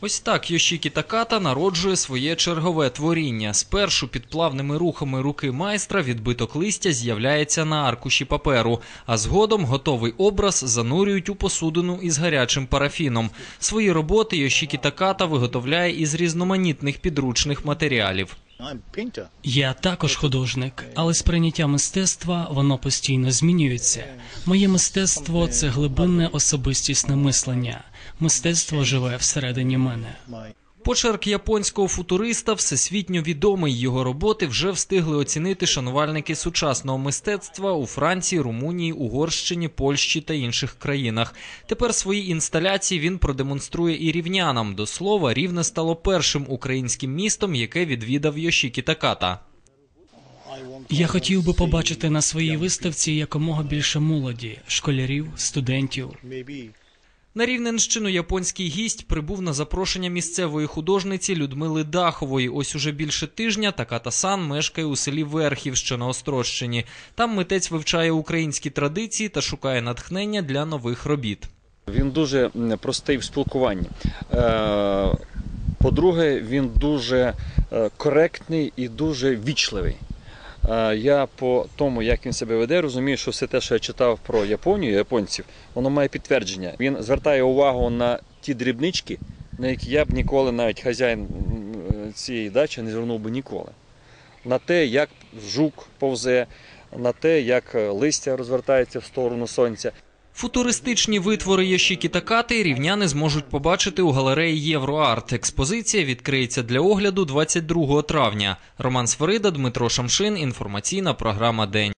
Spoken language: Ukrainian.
Ось так Йошікі Таката народжує своє чергове творіння. Спершу під плавними рухами руки майстра відбиток листя з'являється на аркуші паперу, а згодом готовий образ занурюють у посудину із гарячим парафіном. Свої роботи Йошікі Таката виготовляє із різноманітних підручних матеріалів. Я також художник, але сприйняття мистецтва воно постійно змінюється. Моє мистецтво це глибинне особистісне мислення. Мистецтво живе всередині мене. Почерк японського футуриста всесвітньо відомий. Його роботи вже встигли оцінити шанувальники сучасного мистецтва у Франції, Румунії, Угорщині, Польщі та інших країнах. Тепер свої інсталяції він продемонструє і рівнянам. До слова, рівне стало першим українським містом, яке відвідав Йошікі Таката. Я хотів би побачити на своїй виставці якомога більше молоді, школярів, студентів. На Рівненщину японський гість прибув на запрошення місцевої художниці Людмили Дахової. Ось уже більше тижня Таката Сан мешкає у селі Верхів, що на Острощині. Там митець вивчає українські традиції та шукає натхнення для нових робіт. Він дуже простий в спілкуванні. Е, По-друге, він дуже е, коректний і дуже вічливий. Е, Я по тому, як він себе веде, розумію, що все те, що я читав про Японію, японців, воно має підтвердження. Він звертає увагу на ті дрібнички, на які я б ніколи, навіть хазяїн е, цієї дачі, не звернув би ніколи. На те, як жук повзе, на те, як е, листя розвертається в сторону сонця. Футуристичні витвори ящики та кати рівняни зможуть побачити у галереї Євроарт. Експозиція відкриється для огляду 22 травня. Роман Сверида, Дмитро Шамшин. Інформаційна програма День.